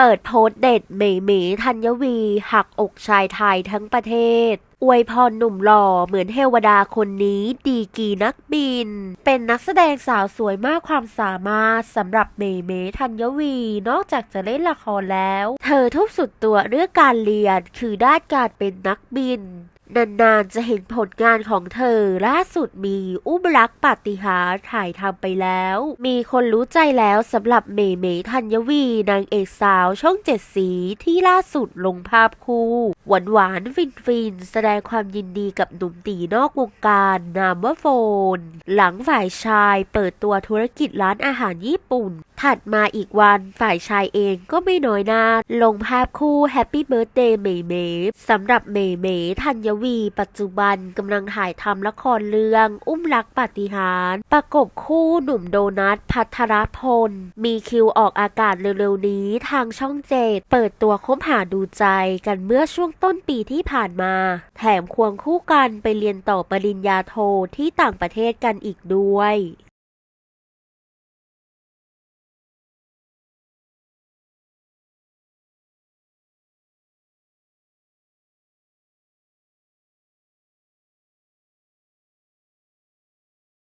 เปิดโพสเด็ดเมเมธัญวี หักอกชายไทยทั้งประเทศ อวยพรหนุ่มหล่อเหมือนเทวดาคนนี้ดีกีนักบิน เป็นนักแสดงสาวสวยมากความสามารถสำหรับเมเมธัญวี นอกจากจะเล่นละครแล้ว เธอทุ่มสุดตัวเรื่องการเรียนคือด้านการเป็นนักบิน นานๆจะเห็นผลงานของเธอ ล่าสุดมีอุ้มรักปาฏิหาริย์ถ่ายทำไปแล้ว มีคนรู้ใจแล้วสำหรับเมเมธัญวี นางเอกสาวช่องเจ็ดสีที่ล่าสุดลงภาพคู่ หวานหวานฟินฟินแสดงความยินดีกับหนุ่มตีนอกวงการนามว่าโฟน หลังฝ่ายชายเปิดตัวธุรกิจร้านอาหารญี่ปุ่น ถัดมาอีกวันฝ่ายชายเองก็ไม่น้อยหน้าลงภาพคู่แฮปปี้เบิร์ a เดย์เมเมสำหรับเมเมธัญวี ปัจจุบันกำลังถ่ายทำละครเรื่อง อุ้มรักปาฏิหาริย์ประกบคู่หนุ่มโดนัทพัทรพล มีคิวออกอากาศเร็วๆ นี้ทางช่องเจ็ดเปิดตัวคบหาดูใจกันเมื่อช่วงต้นปีที่ผ่านมา แถมควงคู่กันไปเรียนต่อปริญญาโทที่ต่างประเทศกันอีกด้วย